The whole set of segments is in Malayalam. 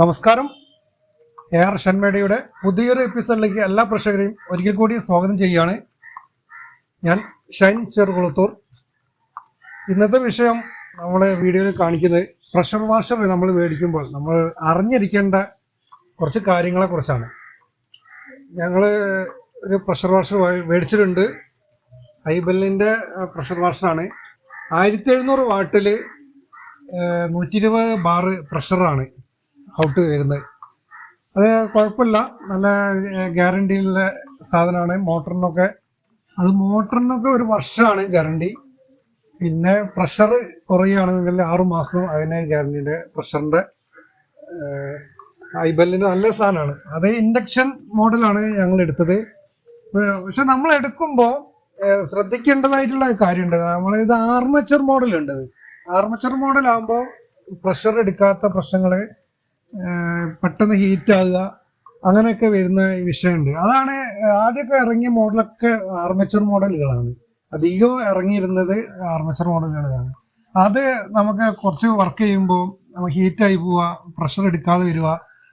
നമസ്കാരം. എ ആർ ഷൺമേഡയുടെ പുതിയൊരു എപ്പിസോഡിലേക്ക് എല്ലാ പ്രേക്ഷകരെയും ഒരിക്കൽ കൂടി സ്വാഗതം ചെയ്യുകയാണ് ഞാൻ ഷൈൻ ചെറുകുളത്തൂർ. ഇന്നത്തെ വിഷയം നമ്മളെ വീഡിയോയിൽ കാണിക്കുന്നത് പ്രഷർ വാഷർ നമ്മൾ മേടിക്കുമ്പോൾ നമ്മൾ അറിഞ്ഞിരിക്കേണ്ട കുറച്ച് കാര്യങ്ങളെ കുറിച്ചാണ്. ഞങ്ങൾ ഒരു പ്രഷർ വാഷർ മേടിച്ചിട്ടുണ്ട്. ഐബെല്ലിന്റെ പ്രഷർ വാഷറാണ്. ആയിരത്തി എഴുന്നൂറ് വാട്ടിൽ നൂറ്റി ഇരുപത് ബാറ് പ്രഷറാണ്. ഔട്ട് വരുന്നത് അത് കുഴപ്പമില്ല. നല്ല ഗ്യാരണ്ടിയുള്ള സാധനമാണ്. മോട്ടറിനൊക്കെ അത് മോട്ടറിനൊക്കെ ഒരു വർഷമാണ് ഗ്യാരണ്ടി. പിന്നെ പ്രഷർ കുറയുകയാണെന്നുണ്ടെങ്കിൽ ആറു മാസം അതിന് ഗ്യാരണ്ടിയുടെ പ്രഷറിന്റെ ഐബലിന് നല്ല സാധനമാണ്. അത് ഇൻഡക്ഷൻ മോഡലാണ് ഞങ്ങൾ എടുത്തത്. പക്ഷെ നമ്മൾ എടുക്കുമ്പോൾ ശ്രദ്ധിക്കേണ്ടതായിട്ടുള്ള കാര്യമുണ്ട്. നമ്മൾ ഇത് ആർമച്ചർ മോഡലുണ്ട്. ആർമച്ചർ മോഡലാകുമ്പോൾ പ്രഷർ എടുക്കാത്ത പ്രശ്നങ്ങൾ പെട്ടെന്ന് ഹീറ്റ് ആകുക അങ്ങനെയൊക്കെ വരുന്ന വിഷയമുണ്ട്. അതാണ് ആദ്യമൊക്കെ ഇറങ്ങിയ മോഡലൊക്കെ ആർമച്ചർ മോഡലുകളാണ്. അധികവും ഇറങ്ങിയിരുന്നത് ആർമച്ചർ മോഡലുകളാണ്. അത് നമുക്ക് കുറച്ച് വർക്ക് ചെയ്യുമ്പോൾ ഹീറ്റായി പോവുക പ്രഷർ എടുക്കാതെ വരിക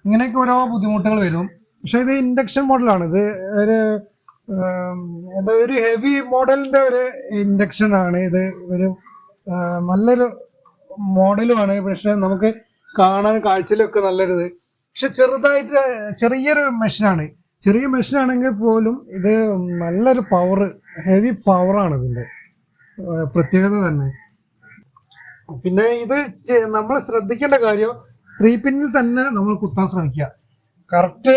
ഇങ്ങനെയൊക്കെ ഓരോ ബുദ്ധിമുട്ടുകൾ വരും. പക്ഷെ ഇത് ഇൻഡക്ഷൻ മോഡലാണ്. ഇത് ഒരു എന്താ ഒരു ഹെവി മോഡലിന്റെ ഒരു ഇൻഡക്ഷൻ ആണ്. ഇത് ഒരു നല്ലൊരു മോഡലുമാണ്. പക്ഷെ നമുക്ക് കാണാൻ കാഴ്ചയിലൊക്കെ നല്ലൊരു ഇത് പക്ഷെ ചെറുതായിട്ട് ചെറിയൊരു മെഷീനാണ്. ചെറിയ മെഷീനാണെങ്കിൽ പോലും ഇത് നല്ലൊരു പവർ ഹെവി പവറാണ് ഇതിന്റെ പ്രത്യേകത തന്നെ. പിന്നെ ഇത് നമ്മൾ ശ്രദ്ധിക്കേണ്ട കാര്യം ത്രീ പിന്നിൽ തന്നെ നമ്മൾ കുത്താൻ ശ്രമിക്കുക. കറക്റ്റ്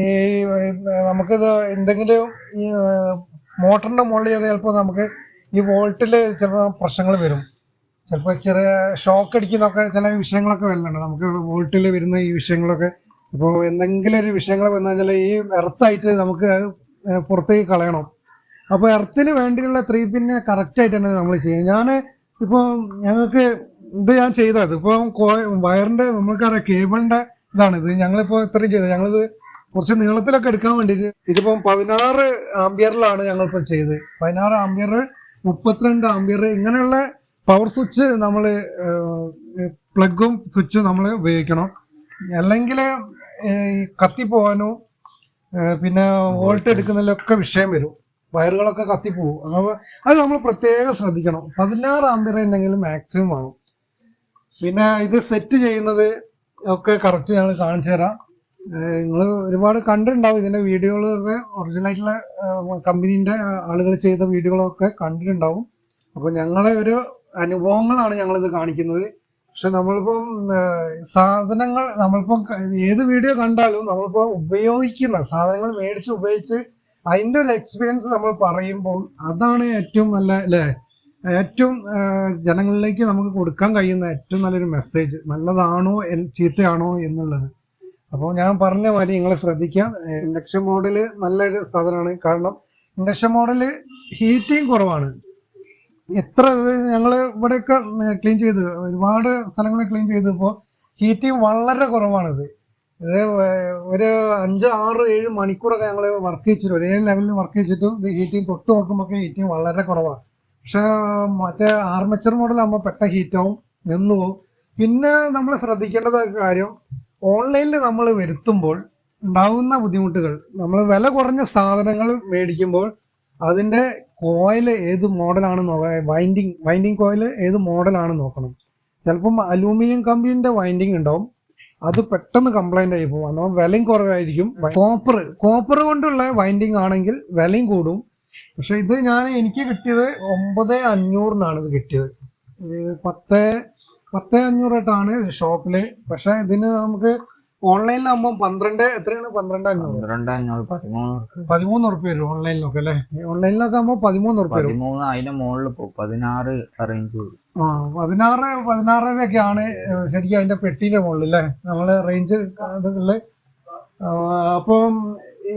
ഈ നമുക്കിത് എന്തെങ്കിലും ഈ മോട്ടറിന്റെ മുകളിൽ ചിലപ്പോൾ നമുക്ക് ഈ വോൾട്ടിൽ ചില പ്രശ്നങ്ങൾ വരും. ചിലപ്പോൾ ചെറിയ ഷോക്ക് അടിക്കുന്നൊക്കെ ചില വിഷയങ്ങളൊക്കെ വരുന്നുണ്ട്. നമുക്ക് വോൾട്ടിൽ വരുന്ന ഈ വിഷയങ്ങളൊക്കെ. ഇപ്പോൾ എന്തെങ്കിലും ഒരു വിഷയങ്ങൾ വന്നു കഴിഞ്ഞാൽ ഈ എർത്തായിട്ട് നമുക്ക് പുറത്തേക്ക് കളയണം. അപ്പോൾ എർത്തിന് വേണ്ടിയുള്ള ത്രീ പിന്നെ കറക്റ്റ് ആയിട്ട് തന്നെ നമ്മൾ ചെയ്യും ഞാൻ ഇപ്പോൾ ഞങ്ങൾക്ക് ഇത് ഞാൻ ചെയ്തത്. ഇപ്പോൾ വയറിന്റെ നമുക്കറിയാം കേബിളിന്റെ ഇതാണ് ഇത്. ഞങ്ങളിപ്പോൾ ഇത്രയും ചെയ്തത്. ഞങ്ങളിത് കുറച്ച് നീളത്തിലൊക്കെ എടുക്കാൻ വേണ്ടിയിട്ട് ഇതിപ്പം പതിനാറ് ആംബിയറിലാണ് ഞങ്ങളിപ്പോൾ ചെയ്തത്. പതിനാറ് ആംബിയർ മുപ്പത്തിരണ്ട് ആംബിയർ ഇങ്ങനെയുള്ള പവർ സ്വിച്ച് നമ്മൾ പ്ലഗും സ്വിച്ചും നമ്മൾ ഉപയോഗിക്കണം. അല്ലെങ്കിൽ കത്തിപ്പോവാനോ പിന്നെ വോൾട്ട് എടുക്കുന്നതിലൊക്കെ വിഷയം വരും. വയറുകളൊക്കെ കത്തിപ്പോവും. അപ്പോൾ അത് നമ്മൾ പ്രത്യേകം ശ്രദ്ധിക്കണം. പതിനാറ് ആംബിയർ ഉണ്ടെങ്കിൽ മാക്സിമം ആവും പിന്നെ ഇത് സെറ്റ് ചെയ്യുന്നത് ഒക്കെ കറക്റ്റ് ഞങ്ങൾ കാണിച്ചു തരാം. നിങ്ങൾ ഒരുപാട് കണ്ടിട്ടുണ്ടാവും ഇതിന്റെ വീഡിയോകളൊക്കെ ഒറിജിനൽ ആയിട്ടുള്ള കമ്പനീന്റെ ആളുകൾ ചെയ്ത വീഡിയോകളൊക്കെ കണ്ടിട്ടുണ്ടാവും. അപ്പോൾ ഞങ്ങളെ ഒരു അനുഭവങ്ങളാണ് ഞങ്ങളിത് കാണിക്കുന്നത്. പക്ഷെ നമ്മളിപ്പം സാധനങ്ങൾ നമ്മളിപ്പം ഏത് വീഡിയോ കണ്ടാലും നമ്മളിപ്പോ ഉപയോഗിക്കുന്ന സാധനങ്ങൾ മേടിച്ച് ഉപയോഗിച്ച് അതിന്റെ ഒരു എക്സ്പീരിയൻസ് നമ്മൾ പറയുമ്പോൾ അതാണ് ഏറ്റവും നല്ല അല്ലേ? ഏറ്റവും ജനങ്ങളിലേക്ക് നമുക്ക് കൊടുക്കാൻ കഴിയുന്ന ഏറ്റവും നല്ലൊരു മെസ്സേജ് നല്ലതാണോ ചീത്തയാണോ എന്നുള്ളത്. അപ്പോൾ ഞാൻ പറഞ്ഞ മാതിരി നിങ്ങൾ ശ്രദ്ധിക്കുക ഇൻഡക്ഷൻ മോഡൽ നല്ലൊരു സാധനമാണ്. കാരണം ഇൻഡക്ഷൻ മോഡൽ ഹീറ്റിംഗ് കുറവാണ്. എത്ര ഞങ്ങൾ ഇവിടെയൊക്കെ ക്ലീൻ ചെയ്ത് ഒരുപാട് സ്ഥലങ്ങൾ ക്ലീൻ ചെയ്തപ്പോൾ ഹീറ്റിംഗ് വളരെ കുറവാണിത്. ഇത് ഒരു അഞ്ച് ആറ് ഏഴ് മണിക്കൂറൊക്കെ ഞങ്ങൾ വർക്ക് ചെയ്തിട്ട് ഒരേ ലെവലിൽ വർക്ക് ചെയ്തിട്ടും ഇത് ഹീറ്റിംഗ് തൊട്ട് നോക്കുമ്പോൾ ഹീറ്റിംഗ് വളരെ കുറവാണ് പക്ഷെ മറ്റേ ആർമച്ചർ മോഡലാകുമ്പോൾ പെട്ട ഹീറ്റാവും നിന്നു പോകും പിന്നെ നമ്മൾ ശ്രദ്ധിക്കേണ്ടത് കാര്യം ഓൺലൈനിൽ നമ്മൾ വരുത്തുമ്പോൾ ഉണ്ടാവുന്ന ബുദ്ധിമുട്ടുകൾ നമ്മൾ വില കുറഞ്ഞ സാധനങ്ങൾ മേടിക്കുമ്പോൾ അതിന്റെ കോയിൽ ഏത് മോഡലാണ് വൈൻഡിങ് വൈൻഡിങ് കോയിൽ ഏത് മോഡലാണ് നോക്കണം. ചിലപ്പം അലൂമിനിയം കമ്പിന്റെ വൈൻഡിങ് ഉണ്ടാവും. അത് പെട്ടെന്ന് കംപ്ലൈന്റ് ആയി പോകും. അഥവാ വിലയും കുറവായിരിക്കും. കോപ്പർ കോപ്പർ കൊണ്ടുള്ള വൈൻഡിങ് ആണെങ്കിൽ വിലയും കൂടും. പക്ഷെ ഇത് ഞാൻ എനിക്ക് കിട്ടിയത് ഒമ്പത് അഞ്ഞൂറിനാണ് ഇത് കിട്ടിയത്. പത്ത് പത്ത് അഞ്ഞൂറായിട്ടാണ് ഷോപ്പിൽ പക്ഷെ ഇതിന് നമുക്ക് ഓൺലൈനിലാകുമ്പോൾ പന്ത്രണ്ട് എത്രയാണ്? പന്ത്രണ്ട് അഞ്ഞൂറ്. പന്ത്രണ്ട് അഞ്ഞൂറ് പതിമൂന്ന്. പതിമൂന്ന് ഉറുപ്പ്യ വരും ഓൺലൈനിലൊക്കെ അല്ലേ? ഓൺലൈനിലൊക്കെ ആകുമ്പോൾ പതിമൂന്ന് ഉറുപ്പ്യ വരും. പതിമൂന്ന് അതിന്റെ മുകളിൽ പതിനാറ് റേഞ്ച് ആ പതിനാറ് പതിനാറരയൊക്കെയാണ് ശരിക്കും അതിന്റെ പെട്ടിന്റെ മുകളിൽ അല്ലേ? നമ്മൾ റേഞ്ച് അപ്പം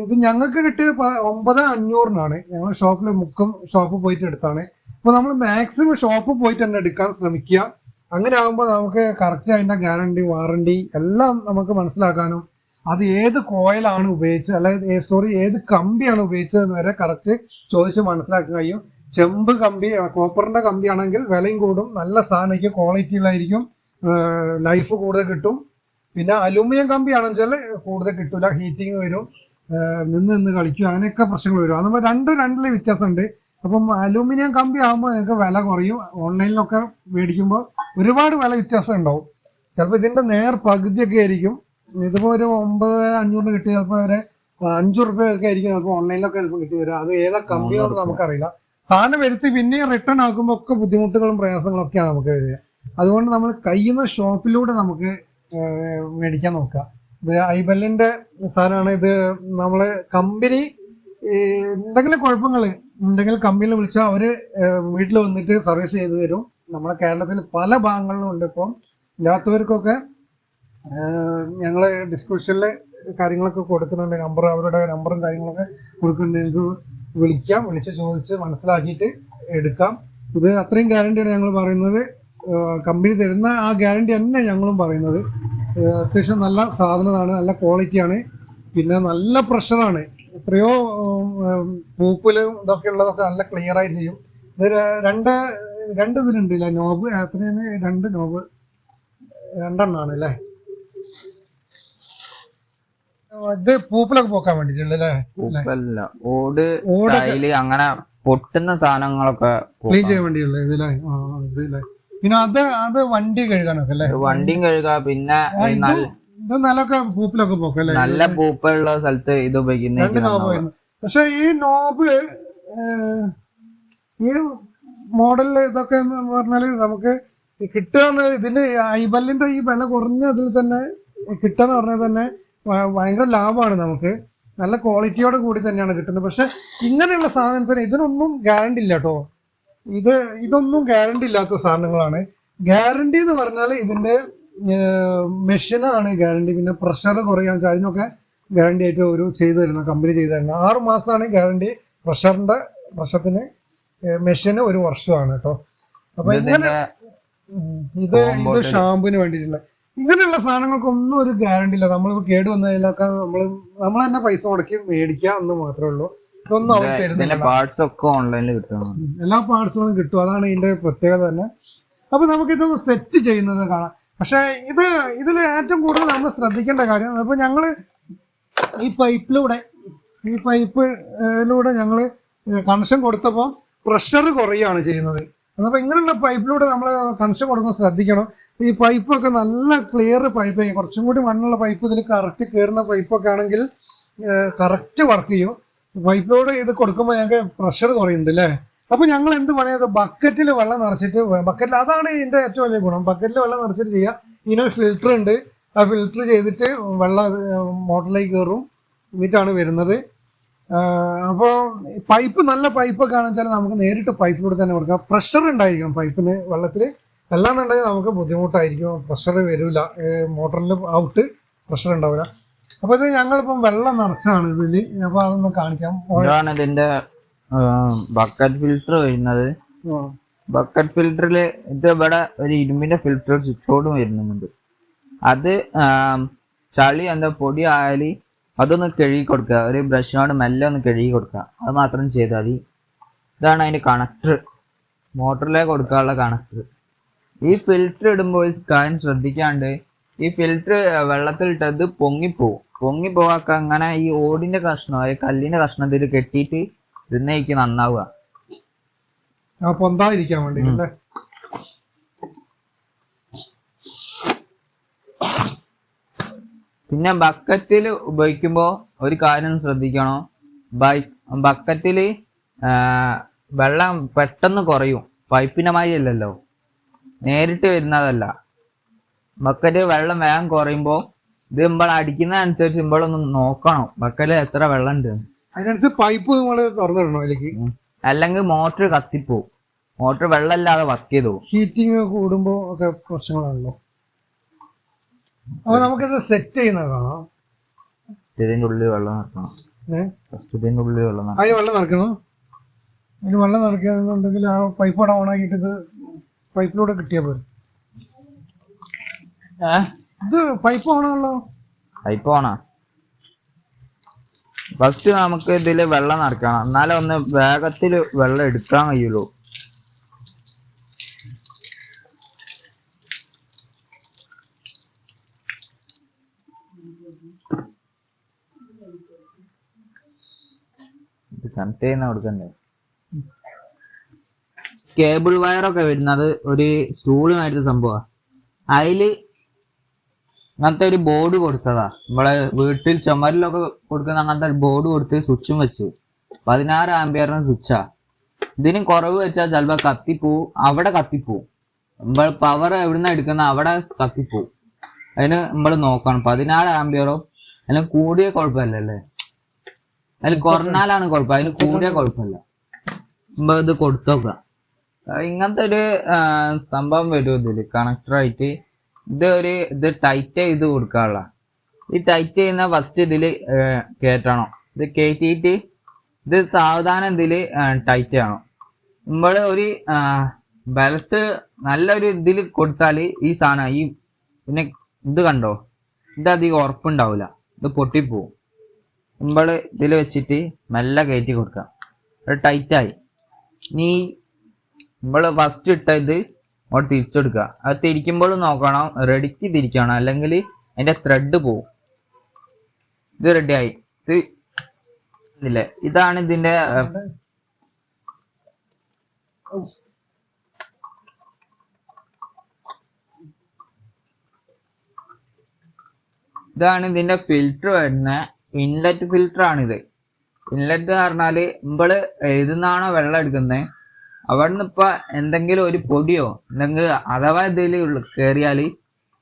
ഇത് ഞങ്ങൾക്ക് കിട്ടിയത് ഒമ്പത് അഞ്ഞൂറിനാണ്. ഞങ്ങൾ ഷോപ്പിൽ മുക്കും ഷോപ്പ് പോയിട്ട് എടുത്താണ് അപ്പൊ നമ്മൾ മാക്സിമം ഷോപ്പ് പോയിട്ട് തന്നെ എടുക്കാൻ ശ്രമിക്കുക അങ്ങനെ ആകുമ്പോൾ നമുക്ക് കറക്റ്റ് അതിന്റെ ഗ്യാരണ്ടി വാറണ്ടി എല്ലാം നമുക്ക് മനസ്സിലാക്കാനും അത് ഏത് കോയിലാണ് ഉപയോഗിച്ചത് അല്ലെങ്കിൽ സോറി ഏത് കമ്പിയാണ് ഉപയോഗിച്ചതെന്ന് വരെ കറക്റ്റ് ചോദിച്ച് മനസ്സിലാക്കാൻ കഴിയും. ചെമ്പ് കമ്പി കോപ്പറിന്റെ കമ്പി ആണെങ്കിൽ വിലയും കൂടും നല്ല സാധനം ക്വാളിറ്റി ഉള്ളതായിരിക്കും ലൈഫ് കൂടുതൽ കിട്ടും. പിന്നെ അലൂമിനിയം കമ്പിയാണെന്ന് വെച്ചാൽ കൂടുതൽ കിട്ടൂല ഹീറ്റിംഗ് വരും നിന്ന് നിന്ന് കളിക്കും അങ്ങനെയൊക്കെ പ്രശ്നങ്ങൾ വരും. അതുമ്പോൾ രണ്ട് രണ്ടിലെ വ്യത്യാസമുണ്ട്. അപ്പം അലൂമിനിയം കമ്പി ആകുമ്പോൾ നിങ്ങൾക്ക് വില കുറയും. ഓൺലൈനിലൊക്കെ മേടിക്കുമ്പോൾ ഒരുപാട് വില വ്യത്യാസം ഉണ്ടാവും. ചിലപ്പോൾ ഇതിന്റെ നേർ പകുതിയൊക്കെ ആയിരിക്കും. ഇതിപ്പോ ഒരു ഒമ്പത് അഞ്ഞൂറിന് കിട്ടി ചിലപ്പോൾ ഒരു അഞ്ചു റുപ്യ ഒക്കെ ആയിരിക്കും ചിലപ്പോൾ ഓൺലൈനിലൊക്കെ ചിലപ്പോൾ കിട്ടി വരും അത് ഏതാ കമ്പിയോ എന്ന് നമുക്കറിയില്ല. സാധനം വരുത്തി പിന്നെയും റിട്ടേൺ ആക്കുമ്പോൾ ഒക്കെ ബുദ്ധിമുട്ടുകളും പ്രയാസങ്ങളും ഒക്കെയാണ് നമുക്ക് വരിക. അതുകൊണ്ട് നമ്മൾ കയ്യുന്ന ഷോപ്പിലൂടെ നമുക്ക് മേടിക്കാൻ നോക്കുക ഐബെല്ലിന്റെ സാധനമാണ്. ഇത് നമ്മൾ കമ്പനി എന്തെങ്കിലും കുഴപ്പങ്ങൾ ഉണ്ടെങ്കിൽ കമ്പനിയിൽ വിളിച്ചാൽ അവർ വീട്ടിൽ വന്നിട്ട് സർവീസ് ചെയ്തു തരും. നമ്മുടെ കേരളത്തിൽ പല ഭാഗങ്ങളിലും ഉണ്ട് ഇപ്പം. ഇല്ലാത്തവർക്കൊക്കെ ഞങ്ങൾ ഡിസ്ക്രിപ്ഷനിൽ കാര്യങ്ങളൊക്കെ കൊടുക്കുന്നുണ്ട് നമ്പർ അവരുടെ നമ്പറും കാര്യങ്ങളൊക്കെ കൊടുക്കുന്നുണ്ട്. വിളിക്കാം. വിളിച്ച് ചോദിച്ച് മനസ്സിലാക്കിയിട്ട് എടുക്കാം. ഇത് അത്രയും ഗ്യാരണ്ടിയാണ് ഞങ്ങൾ പറയുന്നത്. കമ്പനി തരുന്ന ആ ഗ്യാരണ്ടി തന്നെ ഞങ്ങളും പറയുന്നത്. അത്യാവശ്യം നല്ല സാധനമാണ് നല്ല ക്വാളിറ്റിയാണ് പിന്നെ നല്ല പ്രഷറാണ് എത്രയോ പൂപ്പിലും ഇതൊക്കെ ഉള്ളതൊക്കെ നല്ല ക്ലിയർ ആയിരിക്കും ഇത് രണ്ട് രണ്ട് ഇതിലുണ്ട് അല്ലേ നോബ് എത്രയാണ്? രണ്ട് നോബ് രണ്ടെണ്ണാണ് അല്ലേ ഇത് പൂപ്പിലൊക്കെ പോക്കാൻ വേണ്ടിട്ടുള്ള അല്ലേ ഓട് അങ്ങനെ പൊട്ടുന്ന സാധനങ്ങളൊക്കെ ക്ലീൻ. ചെയ്യാൻ വേണ്ടിയുള്ള ഇതിലെ ഇത് അല്ലേ പിന്നെ അത് അത് വണ്ടി കഴുകാനൊക്കെ അല്ലേ വണ്ടിയും കഴുകാ. പിന്നെ ആ, ഈ ഇത് നല്ല ഇത് നിലൊക്കെ പൂപ്പിലൊക്കെ പോക്കാം അല്ലേ? നല്ല പൂപ്പുള്ള സ്ഥലത്ത് ഇത് ഉപയോഗിക്കുന്ന പക്ഷെ ഈ നോബ് ഈ മോഡലിൽ ഇതൊക്കെ പറഞ്ഞാൽ നമുക്ക് കിട്ടുക ഇതിന്റെ ഐബല്ലിന്റെ ഈ വില കുറഞ്ഞ അതിൽ തന്നെ കിട്ടുക എന്ന് പറഞ്ഞാൽ തന്നെ ഭയങ്കര ലാഭമാണ് നമുക്ക്. നല്ല ക്വാളിറ്റിയോട് കൂടി തന്നെയാണ് കിട്ടുന്നത്. പക്ഷെ ഇങ്ങനെയുള്ള സാധനത്തിന് ഇതിനൊന്നും ഗ്യാരണ്ടി ഇല്ല കേട്ടോ. ഇത് ഇതൊന്നും ഗ്യാരണ്ടി ഇല്ലാത്ത സാധനങ്ങളാണ്. ഗ്യാരണ്ടി എന്ന് പറഞ്ഞാൽ ഇതിന്റെ മെഷീനാണ് ഗ്യാരണ്ടി. പിന്നെ പ്രഷർ കുറയാൻ വെച്ചാൽ അതിനൊക്കെ ഗ്യാരണ്ടി ആയിട്ട് ഒരു ചെയ്തു തരുന്ന കമ്പനി ചെയ്തു തരുന്ന. ആറ് മാസമാണ് ഗ്യാരണ്ടി പ്രഷറിന്റെ പ്രഷത്തിന് മെഷീന് ഒരു വർഷമാണ് കേട്ടോ. അപ്പൊ ഇങ്ങനെ. ഇത് ഇത്. ഷാമ്പുവിന് വേണ്ടിയിട്ടുള്ള. ഇങ്ങനെയുള്ള സാധനങ്ങൾക്കൊന്നും ഒരു ഗ്യാരണ്ടി ഇല്ല. നമ്മൾ കേട് വന്നതിലൊക്കെ നമ്മൾ നമ്മൾ തന്നെ പൈസ മുടക്കി മേടിക്കുക എന്ന് മാത്രമേ ഉള്ളൂ. ഇതൊന്നും അവർ തരുന്നില്ല. പാർട്സ് ഒക്കെ ഓൺലൈനിൽ കിട്ടും. എല്ലാ പാർട്സുകളും കിട്ടും. അതാണ് ഇതിന്റെ പ്രത്യേകത തന്നെ. അപ്പൊ നമുക്ക് ഇത് സെറ്റ് ചെയ്യുന്നത് കാണാം. പക്ഷെ ഇത് ഇതിൽ ഏറ്റവും കൂടുതൽ നമ്മൾ ശ്രദ്ധിക്കേണ്ട കാര്യം ഇപ്പൊ ഞങ്ങൾ ഈ പൈപ്പിലൂടെ ഈ പൈപ്പിലൂടെ ഞങ്ങൾ കണക്ഷൻ കൊടുത്തപ്പോൾ പ്രഷർ കുറയാണ് ചെയ്യുന്നത്. അപ്പൊ ഇങ്ങനെയുള്ള പൈപ്പിലൂടെ നമ്മൾ കണക്ഷൻ കൊടുക്കുമ്പോൾ ശ്രദ്ധിക്കണം. ഈ പൈപ്പൊക്കെ നല്ല ക്ലിയർ പൈപ്പ് കുറച്ചും കൂടി മണ്ണുള്ള പൈപ്പ് ഇതിൽ കറക്റ്റ് കയറുന്ന പൈപ്പൊക്കെ ആണെങ്കിൽ കറക്റ്റ് വർക്ക് ചെയ്യും. പൈപ്പിലൂടെ ഇത് കൊടുക്കുമ്പോൾ ഞങ്ങൾക്ക് പ്രഷർ കുറയുന്നുണ്ട് അല്ലേ? അപ്പൊ ഞങ്ങൾ എന്ത് പണിയത് ബക്കറ്റിൽ വെള്ളം നിറച്ചിട്ട് ബക്കറ്റിൽ അതാണ് ഇതിന്റെ ഏറ്റവും വലിയ ഗുണം. ബക്കറ്റിൽ വെള്ളം നിറച്ചിട്ട് ചെയ്യുക ഇതിനൊരു ഫിൽറ്റർ ഉണ്ട്. ആ ഫിൽറ്റർ ചെയ്തിട്ട് വെള്ളം മോട്ടറിലേക്ക് കയറും. എന്നിട്ടാണ് വരുന്നത്. അപ്പോൾ പൈപ്പ് നല്ല പൈപ്പൊക്കെ ആണെന്ന് വെച്ചാൽ നമുക്ക് നേരിട്ട് പൈപ്പിലൂടെ തന്നെ കൊടുക്കാം. പ്രഷർ ഉണ്ടായിരിക്കണം പൈപ്പിന് വെള്ളത്തിൽ അല്ലാന്നുണ്ടെങ്കിൽ നമുക്ക് ബുദ്ധിമുട്ടായിരിക്കും. പ്രഷർ വരില്ല മോട്ടറിൽ ഔട്ട് പ്രഷർ ഉണ്ടാവില്ല. അപ്പൊ ഇത് ഞങ്ങളിപ്പം വെള്ളം നിറച്ചാണ് ഇതിൽ അപ്പൊ അതൊന്ന് കാണിക്കാം. ഇതാണ് ഇതിന്റെ ബക്കറ്റ് ഫിൽട്ടർ വരുന്നത്. ബക്കറ്റ് ഫിൽറ്ററിൽ ഇത് ഇവിടെ ഒരു ഇരുമ്പിന്റെ ഫിൽറ്റർ ചുറ്റോടും വരുന്നുണ്ട്. അത് ചളി എന്താ പൊടി ആയാൽ അതൊന്ന് കഴുകി കൊടുക്കുക. ഒരു ബ്രഷിനോട് മെല്ലെ ഒന്ന് കഴുകി കൊടുക്കുക. അത് മാത്രം ചെയ്താൽ മതി. ഇതാണ് അതിന്റെ കണക്ടർ മോട്ടറിലേക്ക് കൊടുക്കാനുള്ള കണക്ടർ ഈ ഫിൽറ്റർ ഇടുമ്പോൾ കാര്യം ശ്രദ്ധിക്കാണ്ട് ഈ ഫിൽറ്റർ വെള്ളത്തിലിട്ടത് പൊങ്ങിപ്പോവും. പൊങ്ങിപ്പോവാക്ക അങ്ങനെ ഈ ഓടിന്റെ കഷ്ണം കല്ലിന്റെ കഷ്ണത്തിൽ കെട്ടിയിട്ട് ഇരുന്നേക്ക് നന്നാവുക. ആ പൊന്താതിരിക്കാൻ വേണ്ടി അല്ലേ പിന്നെ ബക്കറ്റിൽ ഉപയോഗിക്കുമ്പോൾ ഒരു കാര്യം ശ്രദ്ധിക്കണം? ബക്കറ്റിൽ വെള്ളം പെട്ടെന്ന് കുറയും. പൈപ്പിന്റെ മാതിരി അല്ലല്ലോ. നേരിട്ട് വരുന്നതല്ല. ബക്കറ്റ് വെള്ളം വേഗം കുറയുമ്പോൾ ഇത് നമ്മൾ അടിക്കുന്നതനുസരിച്ച് ഇമ്പളൊന്ന് നോക്കണം. ബക്കറ്റിൽ എത്ര വെള്ളം ഉണ്ട് അതിനനുസരിച്ച് പൈപ്പ് നമ്മൾ തുറന്നിടണം അതിലേക്ക്? അല്ലെങ്കിൽ മോട്ടർ കത്തിപ്പോവും. മോട്ടർ വെള്ളമില്ലാതെ വർക്ക് ചെയ്തു ഹീറ്റിംഗ് കൂടുമ്പോ ഒക്കെ പ്രശ്നങ്ങളാണല്ലോ. അപ്പൊ നമുക്കിത് സെറ്റ് ചെയ്യുന്നത് കാണാം. ഇതിന്റെ ഉള്ളിൽ വെള്ളം നടക്കണം ഇതിന്റെ ഉള്ളിൽ വെള്ളം അതിന് വെള്ളം നടക്കണം അതിന് വെള്ളം നടക്കുകയാണെന്നുണ്ടെങ്കിൽ ആ പൈപ്പ് അവിടെ ഓണാക്കിയിട്ട് ഇത് പൈപ്പിലൂടെ കിട്ടിയാൽ പോരും. ഇത് പൈപ്പ് ഓണാണല്ലോ പൈപ്പ് ഓണാ ഫസ്റ്റ് നമുക്ക് ഇതിൽ വെള്ളം നടക്കണം എന്നാലേ ഒന്ന് വേഗത്തിൽ വെള്ളം എടുക്കാൻ കഴിയുള്ളൂ. കേബിൾ വയറൊക്കെ വരുന്നത് ഒരു സ്റ്റൂളുമായിട്ട് സംഭവമാണ് അതിൽ അങ്ങനത്തെ ഒരു ബോർഡ് കൊടുത്തതാ. നമ്മളെ വീട്ടിൽ ചുമരിലൊക്കെ കൊടുക്കുന്ന അങ്ങനത്തെ ഒരു ബോർഡ് കൊടുത്ത് സ്വിച്ചും വെച്ചു. പതിനാറ് ആംബിയറിന് സ്വിച്ചാ ഇതിനും കുറവ് വെച്ചാൽ ചിലപ്പോ കത്തിപ്പോവും. അവിടെ കത്തിപ്പോവും. നമ്മൾ പവർ എവിടുന്ന എടുക്കുന്ന? അവിടെ കത്തിപ്പോവും. അതിന് നമ്മൾ നോക്കണം. പതിനാറ് ആംബിയറോ അതിന് കൂടിയ കുഴപ്പമില്ലല്ലേ അതിൽ കുറഞ്ഞാലാണ് കുഴപ്പം. അതിന് കൂടിയ കുഴപ്പമില്ല നമ്മൾ ഇത് കൊടുത്തോക്കാം. ഇങ്ങനത്തെ ഒരു സംഭവം വരും ഇതിൽ. കണക്ടർ ആയിട്ട് ഇത് ഒരു ഇത് ടൈറ്റ് ചെയ്ത് കൊടുക്കാനുള്ള. ഈ ടൈറ്റ് ചെയ്യുന്ന ഫസ്റ്റ് ഇതിൽ കയറ്റണം ഇത് കയറ്റിയിട്ട് ഇത് സാവധാനം ഇതിൽ ടൈറ്റ് ചെയ്യണം. നമ്മൾ ഒരു ബലത്ത് നല്ലൊരു ഇതിൽ കൊടുത്താൽ ഈ സാധനം ഈ പിന്നെ ഇത് കണ്ടോ? ഇത് അധികം ഉറപ്പുണ്ടാവില്ല ഇത് പൊട്ടിപ്പോവും. നമ്മൾ ഇതിൽ വെച്ചിട്ട് മെല്ലെ കയറ്റി കൊടുക്കാം. അത് ടൈറ്റായി ഇനി നമ്മൾ ഫസ്റ്റ് ഇട്ട ഇത് അങ്ങോട്ട് തിരിച്ചെടുക്കുക. അത് തിരിക്കുമ്പോൾ നോക്കണം. റെഡിക്ക് തിരിക്കണം. അല്ലെങ്കിൽ അതിന്റെ ത്രെഡ് പോവും. ഇത് റെഡിയായി ഇത് ഇല്ലേ? ഇതാണ് ഇതിന്റെ ഇതാണ് ഇതിന്റെ ഫിൽറ്റർ വരുന്ന. ഇൻലെറ്റ് ഫിൽറ്റർ ആണിത്. ഇൻലെറ്റ് പറഞ്ഞാൽ നമ്മൾ എഴുതുന്നാണോ വെള്ളം എടുക്കുന്നത് അവിടെ നിന്ന് ഇപ്പൊ എന്തെങ്കിലും ഒരു പൊടിയോ എന്തെങ്കിലും അഥവാ ഇതിൽ കയറിയാൽ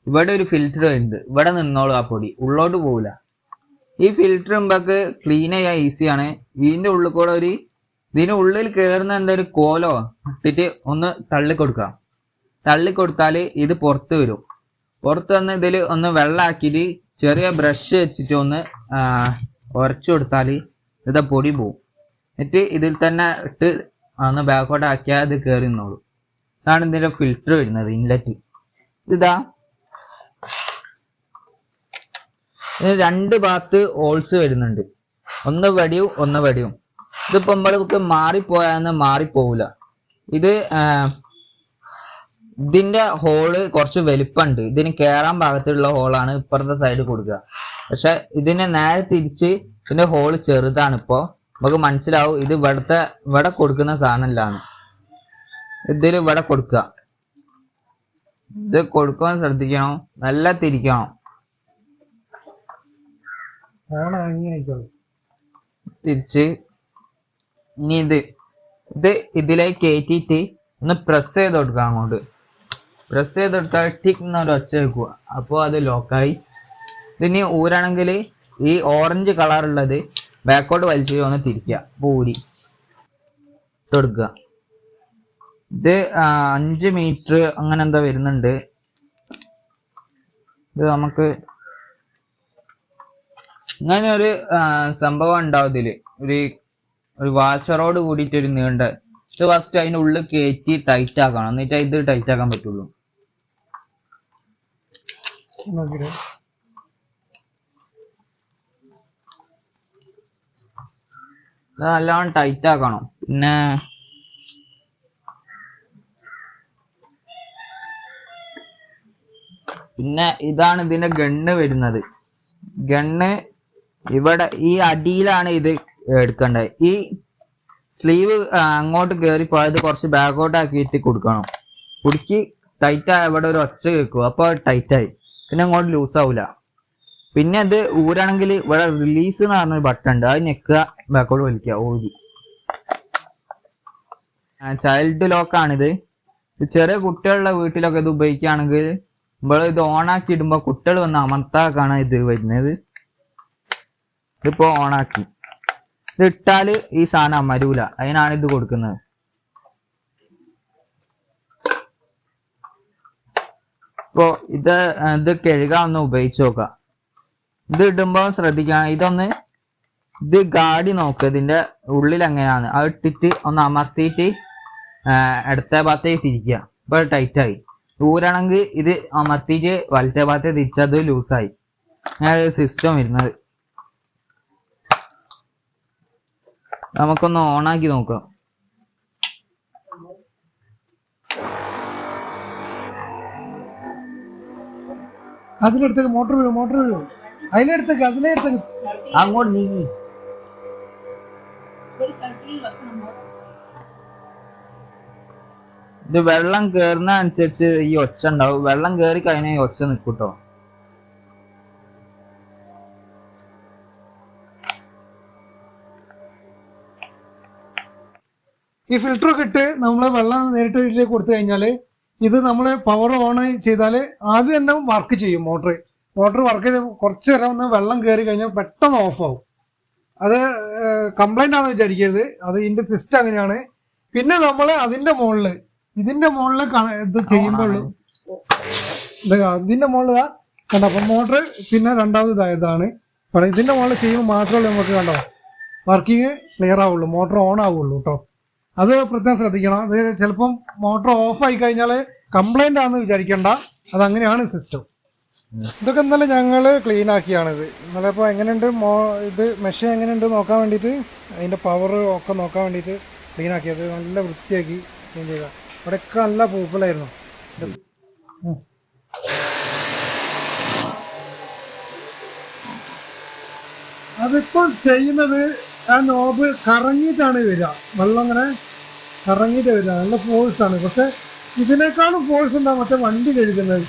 ഇവിടെ ഒരു ഫിൽറ്റർ ഉണ്ട്. ഇവിടെ നിന്നോളൂ ആ പൊടി. ഉള്ളോട്ട് പോവില്ല ഈ ഫിൽറ്റർ നമുക്ക് ക്ലീൻ ചെയ്യാൻ ഈസിയാണ് ഇതിന്റെ ഉള്ളിൽ കൂടെ ഒരു ഇതിന് ഉള്ളിൽ കയറുന്ന എന്തൊരു കോലോ ഇട്ടിട്ട് ഒന്ന് തള്ളി കൊടുക്കാം തള്ളി കൊടുത്താൽ ഇത് പുറത്ത് വരും. പുറത്ത് വന്ന് ഇതിൽ ഒന്ന് വെള്ളമാക്കിയിട്ട് ചെറിയ ബ്രഷ് വെച്ചിട്ട് ഒന്ന് ഉരച്ചു കൊടുത്താൽ ഇത് പൊടി പോവും. എന്നിട്ട് ഇതിൽ തന്നെ ഇട്ട് ഒന്ന് ബാക്കോട്ട് ആക്കിയാൽ ഇത് കയറി നിന്നോളൂ. ഇതാണ് ഇതിന്റെ ഫിൽറ്റർ വരുന്നത് ഇൻലെറ്റ് ഇതാ. ഇതിന് രണ്ട് ഭാഗത്ത് ഹോൾസ് വരുന്നുണ്ട്. ഒന്ന് വടിയും ഒന്ന് വടിയും. ഇതിപ്പോ നമ്മൾക്ക് മാറിപ്പോയാന്ന് മാറിപ്പോവില്ല ഇത് ഇതിന്റെ ഹോൾ കുറച്ച് വലിപ്പമുണ്ട്. ഇതിന് കേറാൻ ഭാഗത്തുള്ള ഹോളാണ് ഇപ്പുറത്തെ സൈഡ് കൊടുക്കുക. പക്ഷെ ഇതിനെ നേരെ തിരിച്ച് ഇതിന്റെ ഹോൾ ചെറുതാണ് ഇപ്പോ. നമുക്ക് മനസ്സിലാവും ഇത് ഇവിടുത്തെ ഇവിടെ കൊടുക്കുന്ന സാധനമല്ലാന്ന്. ഇതിൽ ഇവിടെ കൊടുക്കുക. ഇത് കൊടുക്കാൻ ശ്രദ്ധിക്കണം. നല്ല തിരിക്കണം. തിരിച്ച് ഇനി ഇത് ഇത് ഇതിലേക്ക് കയറ്റിയിട്ട് ഒന്ന് പ്രസ് ചെയ്ത് കൊടുക്കുക അങ്ങോട്ട്. പ്രസ് ചെയ്ത് കൊടുത്താൽ ടിക് എന്നൊരു ഒച്ച വെക്കുക അപ്പോൾ അത് ലോക്കായി ഇതിനി ഊരാണെങ്കിൽ ഈ ഓറഞ്ച് കളർ ഉള്ളത് ബാക്കോട്ട് വലിച്ചു ഒന്ന് തിരിക്കുക. പൂരി. ഇട്ടെടുക്കുക. ഇത് അഞ്ച് മീറ്റർ അങ്ങനെ എന്താ വരുന്നുണ്ട്. ഇത് നമുക്ക് ഇങ്ങനെ ഒരു സംഭവം ഉണ്ടാവും ഇതിൽ. ഒരു ഒരു വാച്ചറോട് കൂടിയിട്ട് ഒരു നീണ്ട ഇത് ഫസ്റ്റ് അതിന്റെ ഉള്ളിൽ കയറ്റി ടൈറ്റ് ആക്കണം. എന്നിട്ട് ഇത് ടൈറ്റ് ആക്കാൻ പറ്റുള്ളൂ. ഇത് നല്ലോണം ടൈറ്റ് ആക്കണം. പിന്നെ പിന്നെ ഇതാണ് ഇതിന്റെ ഗണ്ണ് വരുന്നത്. ഗണ്ണ് ഇവിടെ ഈ അടിയിലാണ് ഇത് എടുക്കേണ്ടത്. ഈ സ്ലീവ് അങ്ങോട്ട് കയറി പോയത് കുറച്ച് ബാക്കോട്ട് ആക്കിയിട്ട് കൊടുക്കണം. കുടുക്കി ടൈറ്റ് ആയ ഇവിടെ ഒരു ഒച്ച കേൾക്കും. അപ്പൊ ടൈറ്റ് ആയി. പിന്നെ അങ്ങോട്ട് ലൂസ് ആവൂല. പിന്നെ ഇത് ഊരാണെങ്കിൽ ഇവിടെ റിലീസ് എന്ന് പറഞ്ഞൊരു ബട്ടൺ ഉണ്ട്. അത് ഞെക്കുക. ബാക്കോട്ട് വലിക്കുക ഓതി ചൈൽഡ് ലോക്കാണിത് ചെറിയ കുട്ടികളുടെ വീട്ടിലൊക്കെ ഇത് ഉപയോഗിക്കുകയാണെങ്കിൽ നമ്മൾ ഇത് ഓണാക്കി ഇടുമ്പോൾ കുട്ടികൾ വന്ന് അമർത്താക്കാണ് ഇത് വരുന്നത്. ഇതിപ്പോ ഓണാക്കി. ഇത് ഇട്ടാൽ ഈ സാധനം അമരൂല. അതിനാണ് ഇത് കൊടുക്കുന്നത്. ഇപ്പോ ഇത് ഇത് കഴുകാൻ ഒന്ന് ഉപയോഗിച്ച് നോക്കാം. ഇത് ഇടുമ്പോൾ ശ്രദ്ധിക്കണം. ഇതൊന്ന് ഇത് ഗാഡി നോക്ക്. ഇതിന്റെ ഉള്ളിൽ എങ്ങനെയാണ്? അത് ഇട്ടിട്ട് ഒന്ന് അമർത്തിയിട്ട് ഇടത്തെ ഭാഗത്തേക്ക് തിരിക്കുക. ഇപ്പൊ ടൈറ്റ് ആയി. ഊരാണെങ്കിൽ ഇത് അമർത്തിയിട്ട് വലത്തെ ഭാഗത്തെ തിരിച്ചത് ലൂസായി അങ്ങനെ സിസ്റ്റം വരുന്നത്. നമുക്കൊന്ന് ഓണാക്കി നോക്കാം. അതിലെടുത്തേക്ക് മോട്ടർ വീഴും മോട്ടർ വീഴും അതിലെടുത്തേക്ക് അതിലെടുത്തേക്ക്. അങ്ങോട്ട് നീങ്ങി. ഇത് വെള്ളം കേറുന്ന അനുസരിച്ച് ഈ ഒച്ച ഉണ്ടാവും. വെള്ളം കേറി കഴിഞ്ഞാൽ ഈ ഒച്ച നിൽക്കൂട്ടോ ഈ ഫിൽറ്റർ ഒക്കെ ഇട്ട് നമ്മൾ വെള്ളം നേരിട്ട് വീട്ടിലേക്ക് കൊടുത്തു കഴിഞ്ഞാൽ ഇത് നമ്മൾ പവർ ഓൺ ചെയ്താൽ ആദ്യം തന്നെ വർക്ക് ചെയ്യും മോട്ടർ മോട്ടർ വർക്ക് ചെയ്ത് കുറച്ച് നേരം ഒന്ന് വെള്ളം കയറി കഴിഞ്ഞാൽ പെട്ടെന്ന് ഓഫ് ആവും. അത് കംപ്ലൈന്റ് ആണെന്ന് വിചാരിക്കരുത്. അത് ഇതിന്റെ സിസ്റ്റം അങ്ങനെയാണ്. പിന്നെ നമ്മൾ അതിന്റെ മുകളിൽ ഇതിന്റെ മുകളിൽ ഇത് ചെയ്യുമ്പോൾ ഇതിന്റെ മുകളിൽ കണ്ടോ അപ്പൊ മോട്ടർ പിന്നെ രണ്ടാമത് ഇതായതാണ് ഇതിന്റെ മുകളിൽ ചെയ്യുമ്പോൾ മാത്രമേ നമുക്ക് കണ്ടോ? വർക്കിംഗ് ക്ലിയർ ആവുള്ളൂ മോട്ടർ ഓൺ ആവുള്ളൂ കേട്ടോ അത് പ്രത്യേകം ശ്രദ്ധിക്കണം. അത് ചിലപ്പം മോട്ടർ ഓഫ് ആയി കഴിഞ്ഞാൽ കംപ്ലൈന്റ് ആണെന്ന് വിചാരിക്കേണ്ട. അത് അങ്ങനെയാണ് സിസ്റ്റം ഇതൊക്കെ ഇന്നലെ ഞങ്ങൾ ക്ലീൻ ആക്കിയാണിത്. ഇന്നലെ ഇപ്പോൾ എങ്ങനെയുണ്ട് മോ ഇത് മെഷീൻ എങ്ങനെയുണ്ട് നോക്കാൻ വേണ്ടിയിട്ട്? അതിന്റെ പവർ ഒക്കെ നോക്കാൻ വേണ്ടിയിട്ട് ക്ലീൻ ആക്കിയത്. നല്ല വൃത്തിയാക്കി ക്ലീൻ ചെയ്ത. അവിടെയൊക്കെ നല്ല പൂപ്പലായിരുന്നു. അതിപ്പോ ചെയ്യുന്നത് ആ നോബ് കറങ്ങിയിട്ടാണ് വരിക. വെള്ളം അങ്ങനെ കറങ്ങിയിട്ട് വരിക. നല്ല ഫോഴ്സ് ആണ്. പക്ഷെ ഇതിനേക്കാളും ഫോഴ്സ് ഉണ്ടാകും മറ്റേ വണ്ടി കഴുകുന്നത്?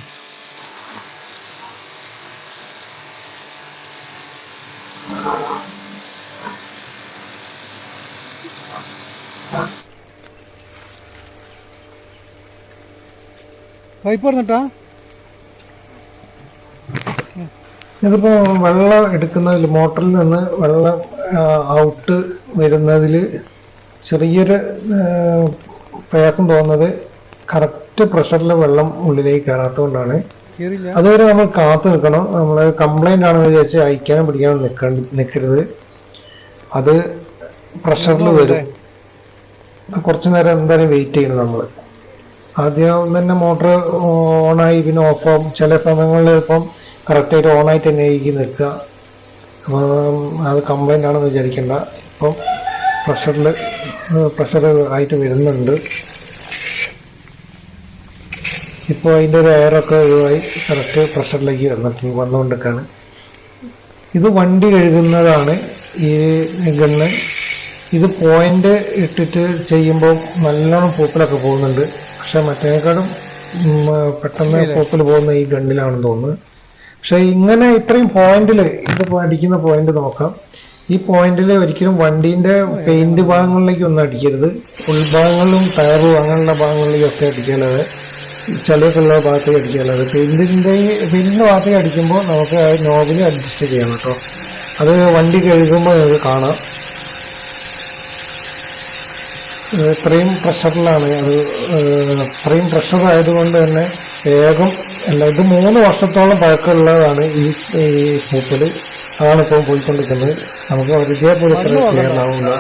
പൈപ്പ് പറഞ്ഞിട്ടാ? ഇതിപ്പോ വെള്ളം എടുക്കുന്നതിൽ മോട്ടറിൽ നിന്ന് വെള്ളം ഔട്ട് വരുന്നതിൽ ചെറിയൊരു പ്രയാസം തോന്നുന്നത് കറക്റ്റ് പ്രഷറിൽ വെള്ളം ഉള്ളിലേക്ക് കയറാത്തതുകൊണ്ടാണ്. അതുവരെ നമ്മൾ കാത്തു നിൽക്കണം. നമ്മൾ കംപ്ലൈന്റ് ആണെന്ന് വിചാരിച്ച് അയക്കാനും പിടിക്കാനും നിൽക്കണ്ട നിൽക്കരുത്. അത് പ്രഷറിൽ വരും. കുറച്ചു നേരം എന്തായാലും വെയിറ്റ് ചെയ്യണം നമ്മൾ ആദ്യം തന്നെ മോട്ടർ ഓണായി പിന്നെ ഓഫ് ആവും ചില സമയങ്ങളിൽ ഇപ്പം കറക്റ്റായിട്ട് ഓണായിട്ട് തന്നെ ആയിരിക്കും നിൽക്കുക. അപ്പം അത് കംപ്ലൈന്റ് ആണെന്ന് വിചാരിക്കേണ്ട. ഇപ്പം പ്രഷറിൽ പ്രഷർ ആയിട്ട് വരുന്നുണ്ട്. ഇപ്പോൾ അതിന്റെ ഒരു എയറൊക്കെ ഒഴിവായി കറക്റ്റ് പ്രഷറിലേക്ക് വന്നിട്ട് വന്നുകൊണ്ടിരിക്കുകയാണ്. ഇത് വണ്ടി കഴുകുന്നതാണ് ഈ ഗണ്ണ്. ഇത് പോയിന്റ് ഇട്ടിട്ട് ചെയ്യുമ്പോൾ നല്ലോണം പൂപ്പലൊക്കെ പോകുന്നുണ്ട്. പക്ഷെ മറ്റേക്കാളും പെട്ടെന്ന് പോക്കൽ പോകുന്ന ഈ ഗണ്ണിലാണെന്ന് തോന്നുന്നത് പക്ഷെ ഇങ്ങനെ ഇത്രയും പോയിന്റിൽ ഇത് അടിക്കുന്ന പോയിന്റ് നോക്കാം. ഈ പോയിന്റിൽ ഒരിക്കലും വണ്ടീന്റെ പെയിന്റ് ഭാഗങ്ങളിലേക്ക് ഒന്നും അടിക്കരുത്. ഉൾഭാഗങ്ങളിലും ടയർ അങ്ങനെയുള്ള ഭാഗങ്ങളിലേക്കൊക്കെ അടിക്കാനത് ചിലക്കുള്ള ഭാഗത്തേക്ക് അടിക്കാനത് പെയിന്റിന്റെ പെയിന്റിന്റെ ഭാഗത്തേക്ക് അടിക്കുമ്പോൾ നമുക്ക് നോബിൽ അഡ്ജസ്റ്റ് ചെയ്യണം കേട്ടോ. അത് വണ്ടി കഴുകുമ്പോൾ നിങ്ങൾക്ക് കാണാം. ഇത്രയും പ്രഷറിലാണ്. അത് ഇത്രയും പ്രഷർ ആയതുകൊണ്ട് തന്നെ വേഗം അല്ല ഇത് മൂന്ന് വർഷത്തോളം പഴക്കമുള്ളതാണ് ഈ ഈ പൂപ്പൽ അതാണ് ഇപ്പോൾ പോയിക്കൊണ്ടിരിക്കുന്നത്. നമുക്ക് ഇതേപോലെ ക്ലിയർ ആവില്ല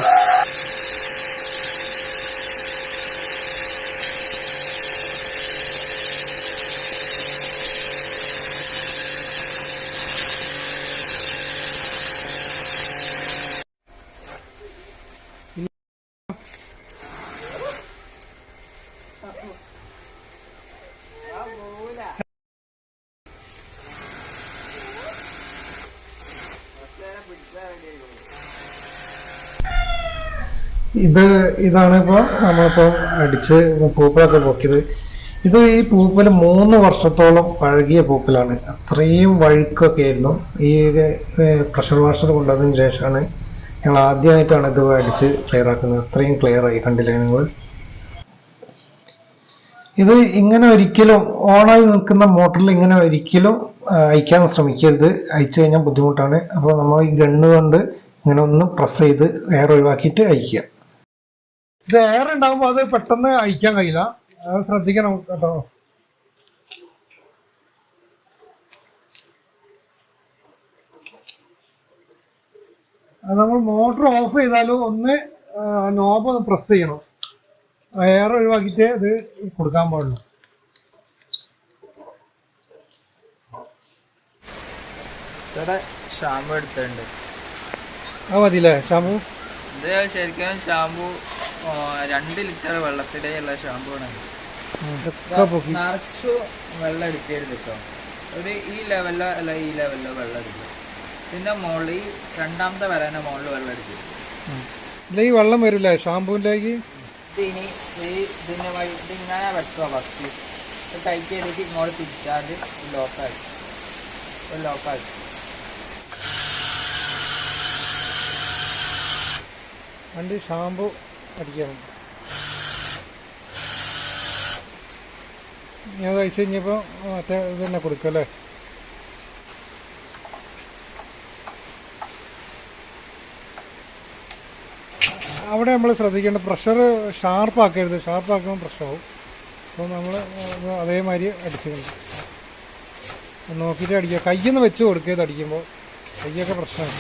ഇത് ഇതാണ് ഇപ്പോൾ നമ്മളിപ്പോൾ അടിച്ച് പൂപ്പലൊക്കെ പൊക്കിയത്. ഇത് ഈ പൂപ്പൽ മൂന്ന് വർഷത്തോളം പഴകിയ പൂപ്പലാണ് അത്രയും വഴുക്കൊക്കെ ആയിരുന്നു. ഈ പ്രഷർ വാഷർ കൊണ്ടതിന് ശേഷമാണ് ഞങ്ങൾ ആദ്യമായിട്ടാണ് ഇത് അടിച്ച് ക്ലിയർ ആക്കുന്നത്. അത്രയും ക്ലിയർ ആയി കണ്ടില്ലേ നിങ്ങൾ? ഇത് ഇങ്ങനെ ഒരിക്കലും ഓണായി നിൽക്കുന്ന മോട്ടറിൽ ഇങ്ങനെ ഒരിക്കലും അയക്കാൻ ശ്രമിക്കരുത്. അയച്ചു കഴിഞ്ഞാൽ ബുദ്ധിമുട്ടാണ്. അപ്പോൾ നമ്മൾ ഈ ഗണ്ണ് കൊണ്ട് ഇങ്ങനെ ഒന്ന് പ്രസ് ചെയ്ത് എയർ ഒഴിവാക്കിയിട്ട് അയക്കുക ഇത് എയർ ഉണ്ടാകുമ്പോൾ അത് പെട്ടെന്ന് അയക്കാൻ കഴിയില്ല. അത് ശ്രദ്ധിക്കണം കേട്ടോ. അത് നമ്മൾ മോട്ടർ ഓഫ് ചെയ്താലും ഒന്ന് നോബ് ഒന്ന് പ്രസ് ചെയ്യണം. എയർ ഒഴിവാക്കിയിട്ട് ഇത് കൊടുക്കാൻ പാടുള്ളൂ. ഷാമ്പു എടുത്തിട്ടുണ്ട്. ആ മതിയില്ലേ? അല്ലേ ഇത് ശരിക്കും ഷാമ്പു രണ്ട് ലിറ്റർ വെള്ളത്തിടെയുള്ള ഷാമ്പു ആണ് നിറച്ചു വെള്ളം എടുക്കരുത് കേട്ടോ ഒരു ഈ ലെവലിലോ അല്ല ഈ ലെവലിലോ വെള്ളം എടുക്കുക പിന്നെ മുകളിൽ ഈ രണ്ടാമത്തെ വരാന്റെ മുകളിൽ വെള്ളം എടുക്കരുത് ഈ വെള്ളം വരില്ല ഷാമ്പൂവിലേക്ക് ഇനി ഈ ഇതിന്റെ വഴി ഇത് ഇങ്ങനെ വെക്കുക ഫസ്റ്റ് ടൈറ്റ് ചെയ്തിട്ട് ഇങ്ങോട്ട് തിരിച്ചാണ്ട് ലോക്കാക്കി ഒരു ലോക്കാക്കി വണ്ടി ഷാമ്പു ഇനി അത് അയച്ചു കഴിഞ്ഞപ്പോൾ മറ്റേ ഇത് തന്നെ കൊടുക്കും അല്ലേ? അവിടെ നമ്മൾ ശ്രദ്ധിക്കേണ്ട പ്രഷർ ഷാർപ്പാക്കരുത് ഷാർപ്പാക്കുമ്പോൾ പ്രശ്നമാവും. അപ്പോൾ നമ്മൾ അതേമാതിരി അടിച്ചിട്ടുണ്ട് നോക്കിയിട്ട് അടിക്കുക. കയ്യിൽ നിന്ന് വെച്ച് കൊടുക്കുക ഇത് അടിക്കുമ്പോൾ. കയ്യൊക്കെ പ്രശ്നമാണ്.